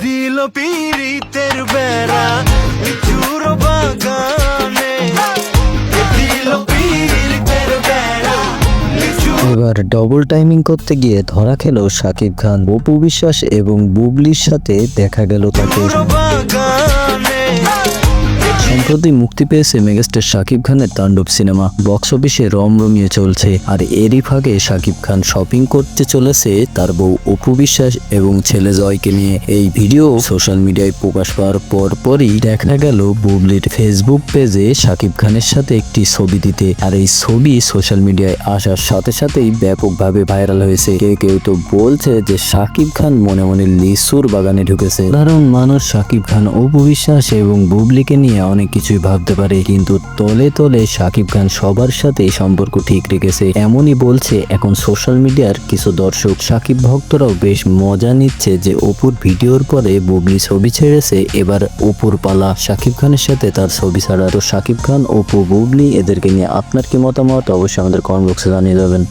দিল তের বেড়া লিচুর বাগানে। দিল পীড়িতের বেড়া এবার ডবল টাইমিং করতে গিয়ে ধরা খেল শাকিব খান। অপু বিশ্বাস এবং বুবলির সাথে দেখা গেল তাকে। সম্প্রতি মুক্তি পেয়েছে মেগাস্টার শাকিব খানের তাণ্ডব সিনেমা। বক্স অফিসে রমরমিয়ে চলছে। আর এরই ফাঁকে শাকিব খান শপিং করতে চলেছে তার বউ অপু বিশ্বাস এবং ছেলে জয়কে নিয়ে। এই ভিডিও সোশ্যাল মিডিয়ায় প্রকাশ পাওয়ার পর পরই দেখা গেল বুবলির ফেসবুক পেজে শাকিব খানের সাথে একটি ছবি দিতে। আর এই ছবি সোশ্যাল মিডিয়ায় আসার সাথে সাথেই ব্যাপকভাবে ভাইরাল হয়েছে। কেউ কেউ তো বলছে যে শাকিব খান মনে মনে লিচুর বাগানে ঢুকেছে। কারণ মানুষ শাকিব খান, অপু বিশ্বাস এবং বুবলিকে নিয়ে অনেক কিছুই ভাবতে পারে, কিন্তু তলে তলে শাকিব খান সবার সাথে সম্পর্ক ঠিক রেখেছে। এমনই বলছে এখন সোশ্যাল মিডিয়ার কিছু দর্শক। শাকিব ভক্তরাও বেশ মজা নিচ্ছে যে অপুর ভিডিওর পরে বুবলি ছবি ছেড়েছে, এবার অপুর পালা। শাকিব খানের সাথে তার ছবি ছাড়া। তো শাকিব খান, অপু, বুবলি, এদেরকে নিয়ে আপনার কি মতামত? অবশ্যই আমাদের কমেন্ট বক্সে জানিয়ে যাবেন